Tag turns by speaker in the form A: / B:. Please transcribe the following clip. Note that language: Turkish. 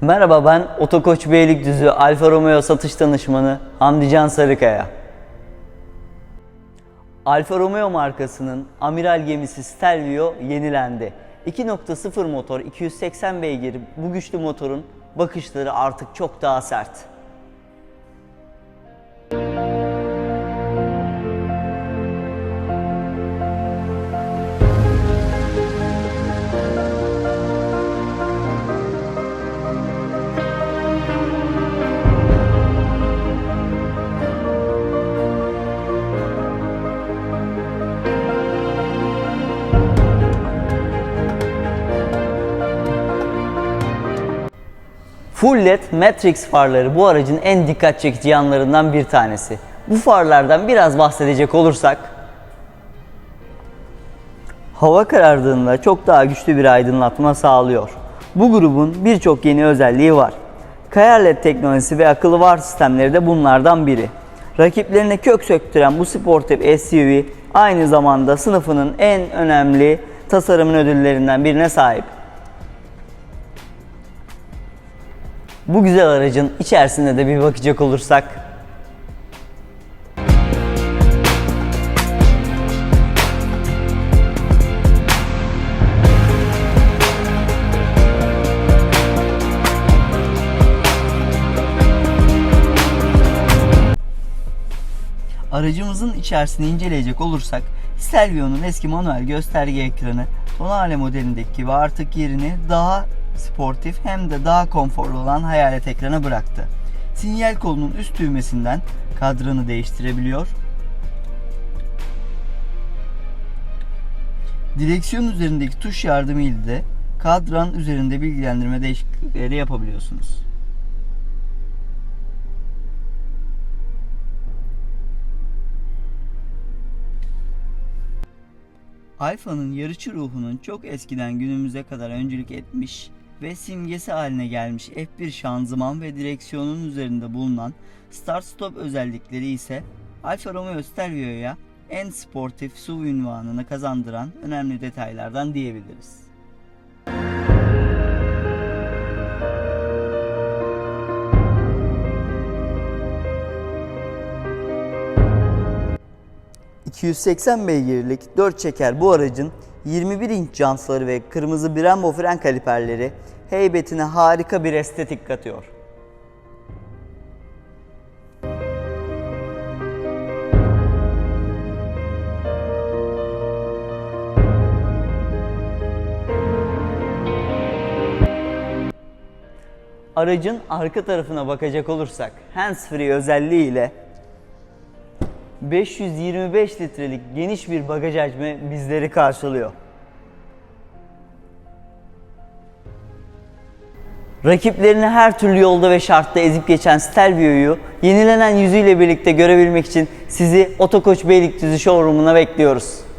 A: Merhaba ben Otokoç Beylikdüzü Alfa Romeo satış danışmanı Hamdican Sarıkaya. Alfa Romeo markasının amiral gemisi Stelvio yenilendi. 2.0 motor 280 beygir bu güçlü motorun bakışları artık çok daha sert. Full LED Matrix farları bu aracın en dikkat çekici yanlarından bir tanesi. Bu farlardan biraz bahsedecek olursak hava karardığında çok daha güçlü bir aydınlatma sağlıyor. Bu grubun birçok yeni özelliği var. Kayar LED teknolojisi ve akıllı var sistemleri de bunlardan biri. Rakiplerine kök söktüren bu sportif SUV aynı zamanda sınıfının en önemli tasarımın ödüllerinden birine sahip. Bu güzel aracın içerisine de bir bakacak olursak. Aracımızın içerisini inceleyecek olursak Stelvio'nun eski manuel gösterge ekranı Tonale modelindeki gibi artık yerini daha sportif hem de daha konforlu olan hayalet ekrana bıraktı. Sinyal kolunun üst düğmesinden kadranı değiştirebiliyor. Direksiyon üzerindeki tuş yardımıyla da kadran üzerinde bilgilendirme değişiklikleri yapabiliyorsunuz. Alfa'nın yarışçı ruhunun çok eskiden günümüze kadar öncülük etmiş ve simgesi haline gelmiş F1 şanzıman ve direksiyonun üzerinde bulunan Start Stop özellikleri ise Alfa Romeo Stelvio'ya en sportif SUV ünvanını kazandıran önemli detaylardan diyebiliriz. ...280 beygirlik 4 çeker bu aracın 21 inç jantları ve kırmızı Brembo fren kaliperleri heybetine harika bir estetik katıyor. Aracın arka tarafına bakacak olursak hands-free özelliğiyle 525 litrelik geniş bir bagaj hacmi bizleri karşılıyor. Rakiplerini her türlü yolda ve şartta ezip geçen Stelvio'yu yenilenen yüzüyle birlikte görebilmek için sizi Otokoç Beylikdüzü showroom'una bekliyoruz.